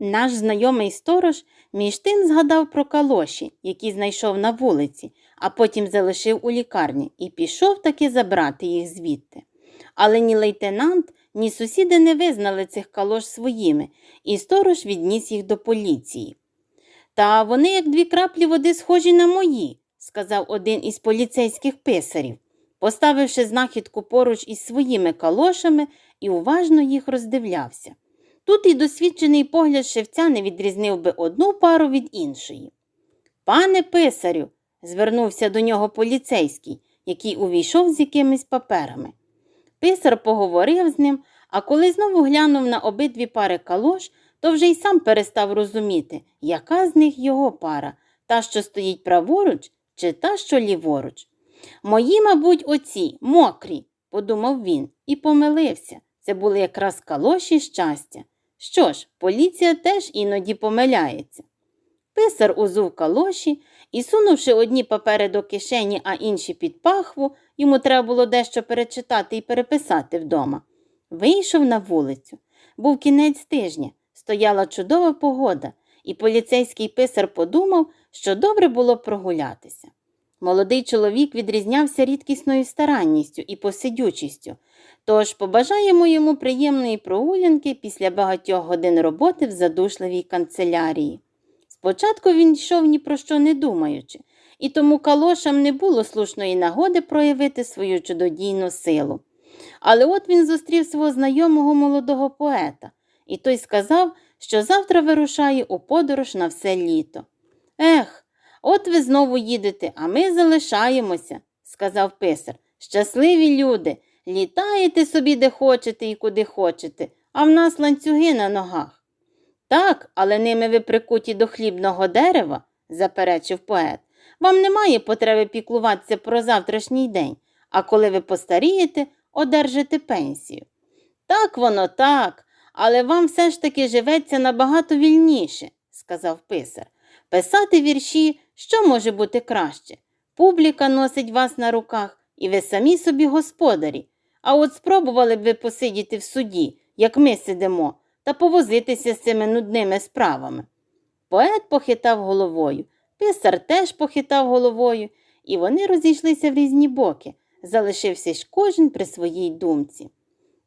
Наш знайомий сторож між тим згадав про калоші, які знайшов на вулиці, а потім залишив у лікарні і пішов таки забрати їх звідти. Але ні лейтенант, ні сусіди не визнали цих калош своїми, і сторож відніс їх до поліції. Та вони, як дві краплі води, схожі на мої, сказав один із поліцейських писарів, поставивши знахідку поруч із своїми калошами і уважно їх роздивлявся. Тут і досвідчений погляд шевця не відрізнив би одну пару від іншої. Пане писарю, звернувся до нього поліцейський, який увійшов з якимись паперами. Писар поговорив з ним, а коли знову глянув на обидві пари калош, то вже й сам перестав розуміти, яка з них його пара, та, що стоїть праворуч, чи та, що ліворуч. Мої, мабуть, оці, мокрі, подумав він, і помилився. Це були якраз калоші щастя. Що ж, поліція теж іноді помиляється. Писар узув калоші і, сунувши одні папери до кишені, а інші під пахву, йому треба було дещо перечитати і переписати вдома. Вийшов на вулицю. Був кінець тижня, стояла чудова погода, і поліцейський писар подумав, що добре було прогулятися. Молодий чоловік відрізнявся рідкісною старанністю і посидючістю, тож побажаємо йому приємної прогулянки після багатьох годин роботи в задушливій канцелярії. Спочатку він йшов ні про що не думаючи, і тому калошам не було слушної нагоди проявити свою чудодійну силу. Але от він зустрів свого знайомого молодого поета, і той сказав, що завтра вирушає у подорож на все літо. Ех, от ви знову їдете, а ми залишаємося, сказав писар. Щасливі люди, літаєте собі де хочете і куди хочете, а в нас ланцюги на ногах. Так, але ними ви прикуті до хлібного дерева, заперечив поет. Вам немає потреби піклуватися про завтрашній день, а коли ви постарієте, одержите пенсію. Так воно так, але вам все ж таки живеться набагато вільніше, сказав писар. Писати вірші, що може бути краще? Публіка носить вас на руках, і ви самі собі господарі. А от спробували б ви посидіти в суді, як ми сидимо, та повозитися з цими нудними справами. Поет похитав головою, писар теж похитав головою, і вони розійшлися в різні боки, залишився ж кожен при своїй думці.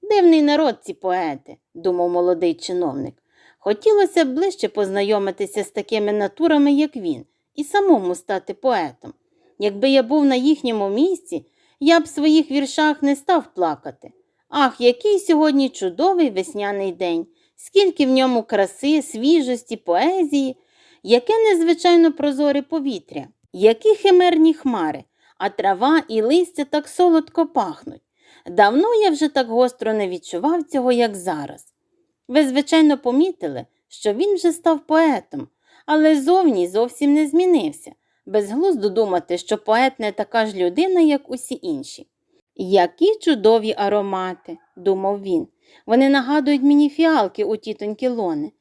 Дивний народ ці поети, думав молодий чиновник. Хотілося б ближче познайомитися з такими натурами, як він, і самому стати поетом. Якби я був на їхньому місці, я б в своїх віршах не став плакати. Ах, який сьогодні чудовий весняний день, скільки в ньому краси, свіжості, поезії, яке незвичайно прозоре повітря, які химерні хмари, а трава і листя так солодко пахнуть. Давно я вже так гостро не відчував цього, як зараз. Ви, звичайно, помітили, що він вже став поетом, але зовні зовсім не змінився. Безглуздо думати, що поет не така ж людина, як усі інші. Які чудові аромати, думав він. Вони нагадують мені фіалки у тітоньки Лони.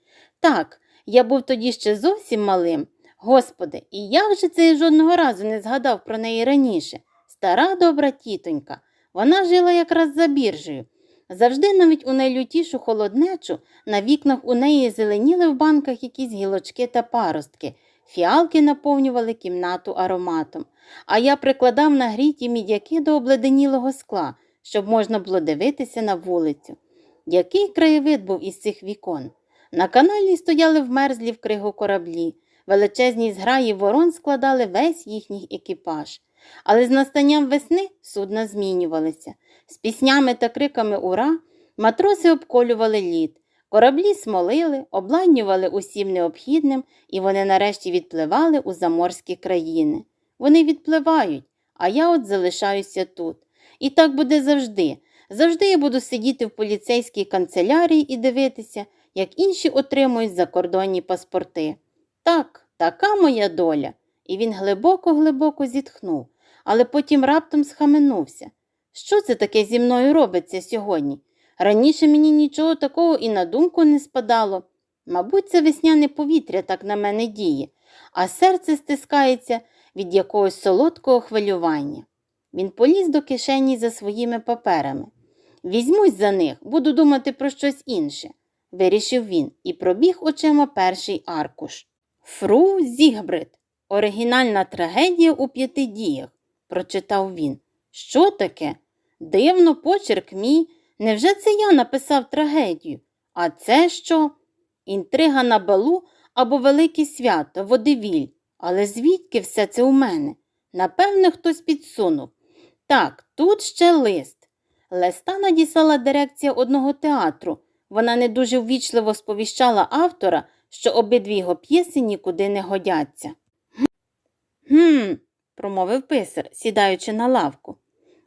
Так, я був тоді ще зовсім малим. Господи, і я вже це жодного разу не згадав про неї раніше. Стара добра тітонька. Вона жила якраз за біржею. Завжди навіть у найлютішу холоднечу на вікнах у неї зеленіли в банках якісь гілочки та паростки, фіалки наповнювали кімнату ароматом, а я прикладав нагріті мідяки до обледенілого скла, щоб можна було дивитися на вулицю. Який краєвид був із цих вікон? На каналі стояли вмерзлі в кригу кораблі, величезні зграї ворон складали весь їхній екіпаж. Але з настанням весни судна змінювалися. З піснями та криками ура матроси обколювали лід, кораблі смолили, обладнювали усім необхідним, і вони нарешті відпливали у заморські країни. Вони відпливають, а я от залишаюся тут. І так буде завжди. Завжди я буду сидіти в поліцейській канцелярії і дивитися, як інші отримують закордонні паспорти. Так, така моя доля. І він глибоко-глибоко зітхнув, але потім раптом схаменувся. Що це таке зі мною робиться сьогодні? Раніше мені нічого такого і на думку не спадало. Мабуть, це весняне повітря так на мене діє, а серце стискається від якогось солодкого хвилювання. Він поліз до кишені за своїми паперами. Візьмусь за них, буду думати про щось інше. вирішив він і пробіг очима перший аркуш. Фру Зігбрид. Оригінальна трагедія у п'яти діях, прочитав він. Що таке? Дивно, почерк мій. Невже це я написав трагедію? А це що? Інтрига на балу або велике свято, водевіль. Але звідки все це у мене? Напевне, хтось підсунув. Так, тут ще лист. Листа надіслала дирекція одного театру. Вона не дуже ввічливо сповіщала автора, що обидві його п'єси нікуди не годяться. Гм, промовив писар, сідаючи на лавку.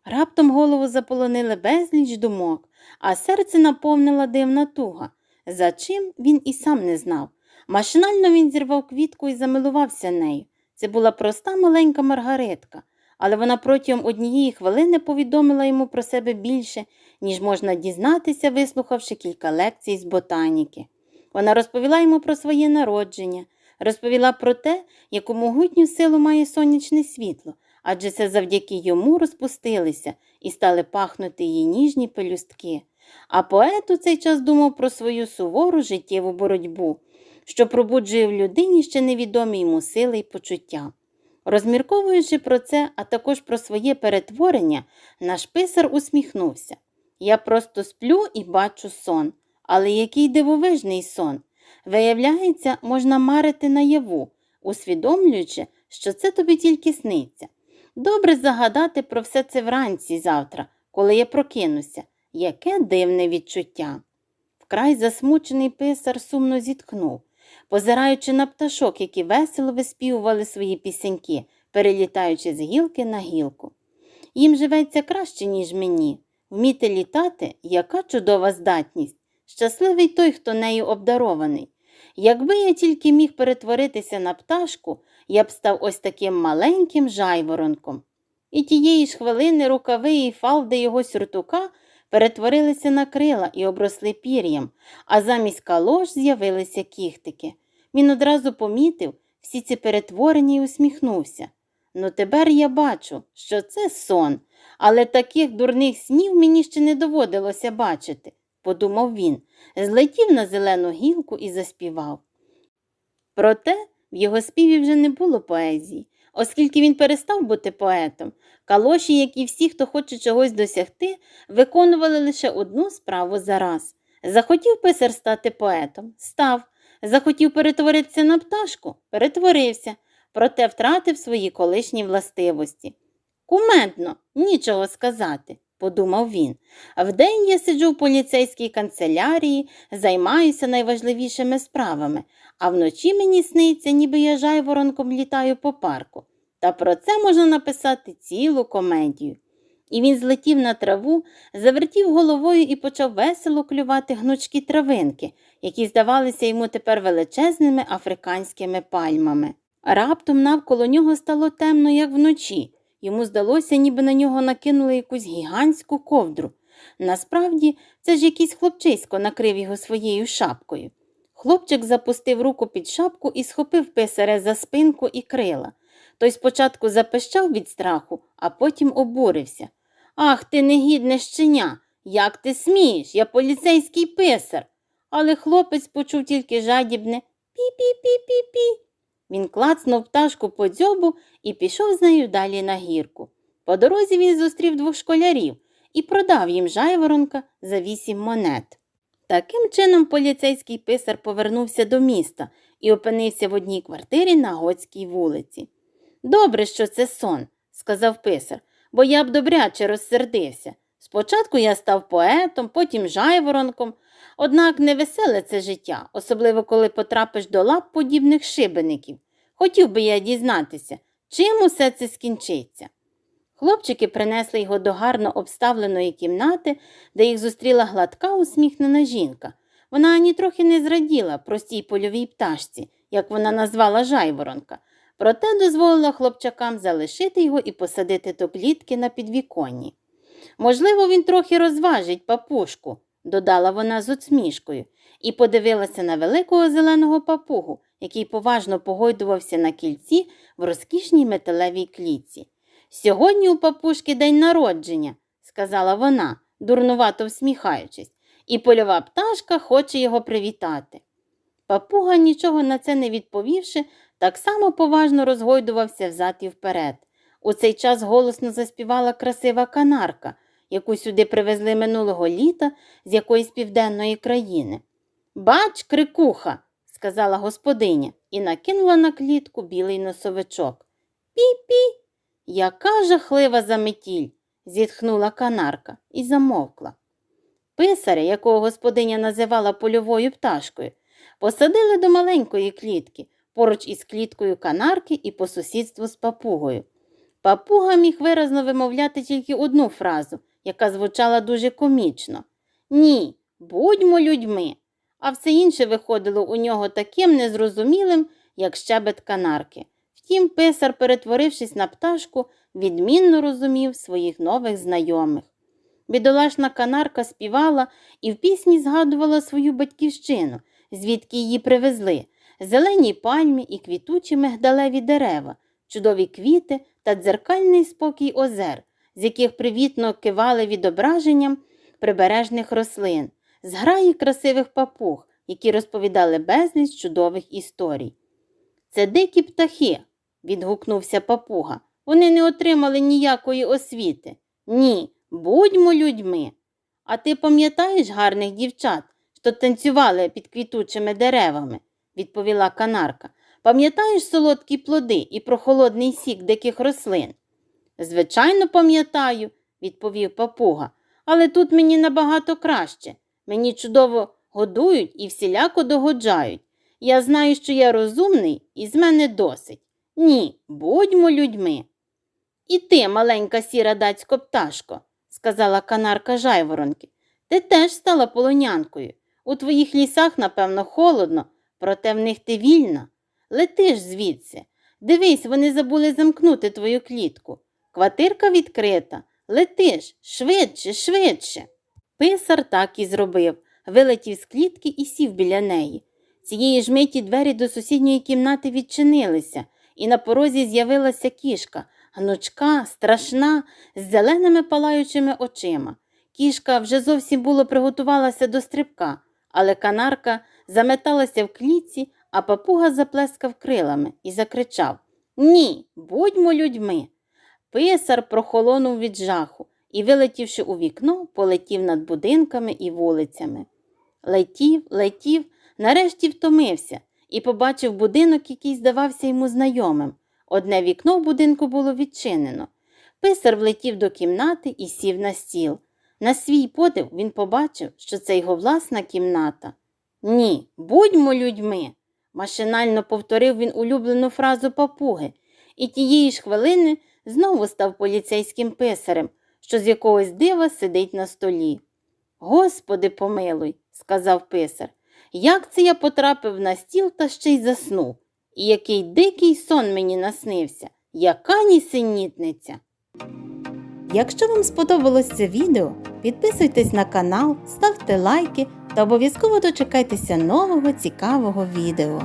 Раптом голову заполонили безліч думок, а серце наповнила дивна туга. За чим він і сам не знав. Машинально він зірвав квітку і замилувався нею. Це була проста маленька Маргаритка, але вона протягом однієї хвилини повідомила йому про себе більше, ніж можна дізнатися, вислухавши кілька лекцій з ботаніки. Вона розповіла йому про своє народження, розповіла про те, яку могутню силу має сонячне світло, адже це завдяки йому розпустилися і стали пахнути її ніжні пелюстки. А поет у цей час думав про свою сувору життєву боротьбу, що пробуджує в людині ще невідомі йому сили й почуття. Розмірковуючи про це, а також про своє перетворення, наш писар усміхнувся. Я просто сплю і бачу сон. Але який дивовижний сон. Виявляється, можна марити наяву, усвідомлюючи, що це тобі тільки сниться. Добре загадати про все це вранці завтра, коли я прокинуся. Яке дивне відчуття. Вкрай засмучений писар сумно зітхнув, позираючи на пташок, які весело виспівували свої пісеньки, перелітаючи з гілки на гілку. Їм живеться краще, ніж мені. Вміти літати, яка чудова здатність. Щасливий той, хто нею обдарований. Якби я тільки міг перетворитися на пташку, я б став ось таким маленьким жайворонком. І тієї ж хвилини рукави і фалди його сюртука перетворилися на крила і обросли пір'ям, а замість калош з'явилися кіхтики. Він одразу помітив всі ці перетворення і усміхнувся. Ну, тепер я бачу, що це сон, але таких дурних снів мені ще не доводилося бачити, подумав він, злетів на зелену гілку і заспівав. Проте в його співі вже не було поезії, оскільки він перестав бути поетом. Калоші, як і всі, хто хоче чогось досягти, виконували лише одну справу за раз. Захотів писар стати поетом став. Захотів перетворитися на пташку перетворився, проте втратив свої колишні властивості. Кумедно, нічого сказати, подумав він. Вдень я сиджу в поліцейській канцелярії, займаюся найважливішими справами, а вночі мені сниться, ніби я жайворонком літаю по парку. Та про це можна написати цілу комедію. І він злетів на траву, завертів головою і почав весело клювати гнучкі травинки, які здавалися йому тепер величезними африканськими пальмами. Раптом навколо нього стало темно, як вночі. Йому здалося, ніби на нього накинули якусь гігантську ковдру. Насправді, це ж якийсь хлопчисько накрив його своєю шапкою. Хлопчик запустив руку під шапку і схопив писаря за спинку і крила. Той спочатку запищав від страху, а потім обурився. Ах, ти негідне щеня! Як ти смієш? Я поліцейський писар. Але хлопець почув тільки жадібне пі-пі-пі-пі-пі. Він клацнув пташку по дзьобу і пішов з нею далі на гірку. По дорозі він зустрів двох школярів і продав їм жайворонка за вісім монет. Таким чином поліцейський писар повернувся до міста і опинився в одній квартирі на Готській вулиці. Добре, що це сон, сказав писар, бо я б добряче розсердився. Спочатку я став поетом, потім жайворонком, однак невеселе це життя, особливо коли потрапиш до лап подібних шибеників. Хотів би я дізнатися, чим усе це скінчиться. Хлопчики принесли його до гарно обставленої кімнати, де їх зустріла гладка усміхнена жінка. Вона ані трохи не зраділа простій польовій пташці, як вона назвала жайворонка, проте дозволила хлопчакам залишити його і посадити до клітки на підвіконні. Можливо, він трохи розважить папушку, додала вона з усмішкою, і подивилася на великого зеленого папугу, який поважно погойдувався на кільці в розкішній металевій клітці. Сьогодні у папушки день народження, сказала вона, дурнувато всміхаючись, і польова пташка хоче його привітати. Папуга, нічого на це не відповівши, так само поважно розгойдувався взад і вперед. У цей час голосно заспівала красива канарка, яку сюди привезли минулого літа з якоїсь південної країни. Бач, крикуха, сказала господиня і накинула на клітку білий носовичок. Пі-пі, яка жахлива заметіль, зітхнула канарка і замовкла. Писаря, якого господиня називала польовою пташкою, посадили до маленької клітки, поруч із кліткою канарки і по сусідству з папугою. Папуга міг виразно вимовляти тільки одну фразу, яка звучала дуже комічно Ні, будьмо людьми. А все інше виходило у нього таким незрозумілим, як щебет канарки. Втім, писар, перетворившись на пташку, відмінно розумів своїх нових знайомих. Бідолашна канарка співала і в пісні згадувала свою батьківщину, звідки її привезли, зелені пальмі і квітучі мигдалеві дерева, чудові квіти та дзеркальний спокій озер, з яких привітно кивали відображенням прибережних рослин, зграї красивих папуг, які розповідали безліч чудових історій. Це дикі птахи, відгукнувся папуга. Вони не отримали ніякої освіти. Ні, будьмо людьми. А ти пам'ятаєш гарних дівчат, що танцювали під квітучими деревами, відповіла канарка. Пам'ятаєш солодкі плоди і прохолодний сік диких рослин? Звичайно, пам'ятаю, відповів папуга, але тут мені набагато краще. Мені чудово годують і всіляко догоджають. Я знаю, що я розумний, і з мене досить. Ні, будьмо людьми. І ти, маленька сіра дацько пташко, сказала канарка жайворонки, ти теж стала полонянкою. У твоїх лісах, напевно, холодно, проте в них ти вільна. Летиш звідси. Дивись, вони забули замкнути твою клітку. Квартирка відкрита. Летиш швидше, швидше. Писар так і зробив, вилетів з клітки і сів біля неї. Цієї ж миті двері до сусідньої кімнати відчинилися, і на порозі з'явилася кішка, гнучка, страшна, з зеленими палаючими очима. Кішка вже зовсім було приготувалася до стрибка, але канарка заметалася в клітці, а папуга заплескав крилами і закричав Ні, будьмо людьми. Писар прохолонув від жаху і, вилетівши у вікно, полетів над будинками і вулицями. Летів, летів, нарешті втомився і побачив будинок, який здавався йому знайомим. Одне вікно в будинку було відчинено. Писар влетів до кімнати і сів на стіл. На свій подив він побачив, що це його власна кімната. Ні, будьмо людьми. Машинально повторив він улюблену фразу папуги, і тієї ж хвилини знову став поліцейським писарем, що з якогось дива сидить на столі. Господи, помилуй, сказав писар, як це я потрапив на стіл та ще й заснув. І який дикий сон мені наснився, яка нісенітниця. Якщо вам сподобалось це відео, підписуйтесь на канал, ставте лайки та обов'язково дочекайтеся нового цікавого відео.